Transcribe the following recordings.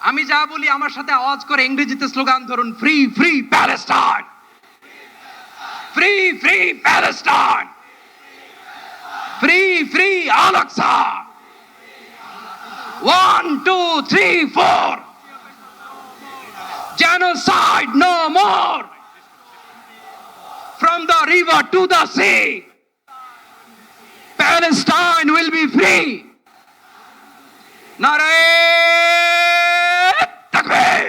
আমি যা বলি আমার সাথে আওয়াজ করে ইংরেজিতে স্লোগান ধরুন free free Palestine free free Palestine free free আলাক্সা one two three four genocide no more! From the river to the sea! Palestine will be free! নারায়ে তাকবীর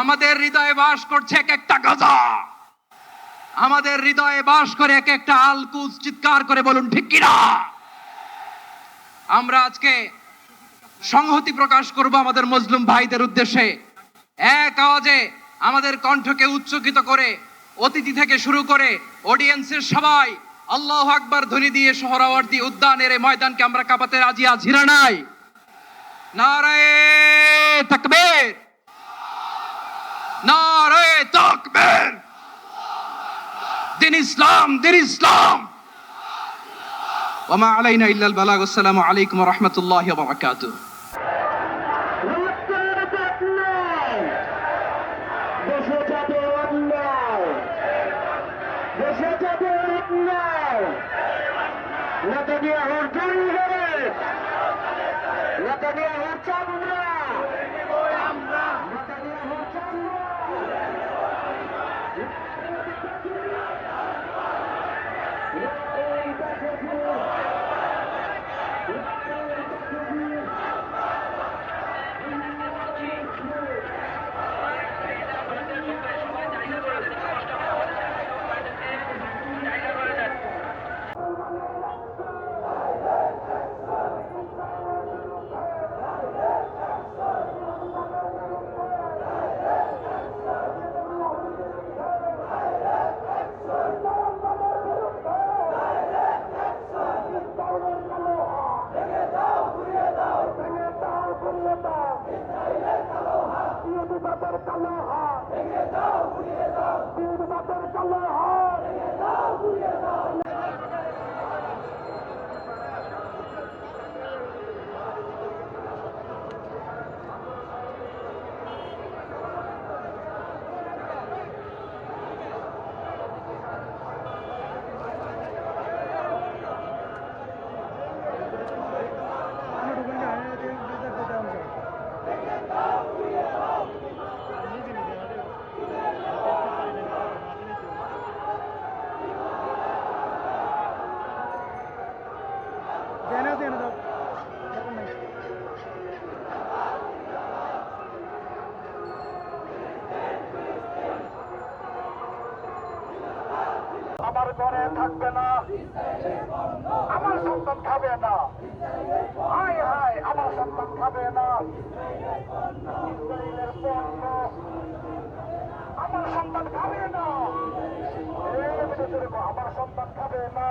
আমাদের হৃদয়ে বাস করছে এক একটা গাজা। আমাদের হৃদয়ে বাস করে এক একটা আলকুজ চিৎকার করে বলুন, ঠিক কিনা আমরা আজকে সংহতি প্রকাশ করব আমাদের মজলুম ভাইদের উদ্দেশ্যে। এক আওয়াজে আমাদের কণ্ঠকে উচ্চকিত করে, অতিথি থেকে শুরু করে অডিয়েন্সের সবাই আল্লাহ আকবার ধ্বনি দিয়ে সোহরাওয়ার্দী উদ্যানের এই ময়দানকে আমরা কাঁপাতে রাজি আছি না নাই? নারায়ে তাকবীর। نعره تكبر. دين إسلام دين إسلام. وما علينا إلا البلاغ. والسلام عليكم ورحمة الله وبركاته. لقد يهور لقد يهور বাপের কালো হাত ভেঙে দাও ভেঙে দাও। পীর বাপের কালো হাত আমার ঘরে থাকবে না। আমার সন্তান খাবে না। হাই হাই আমার সন্তান খাবে না। আমার সন্তান খাবে না। আমার সন্তান খাবে না।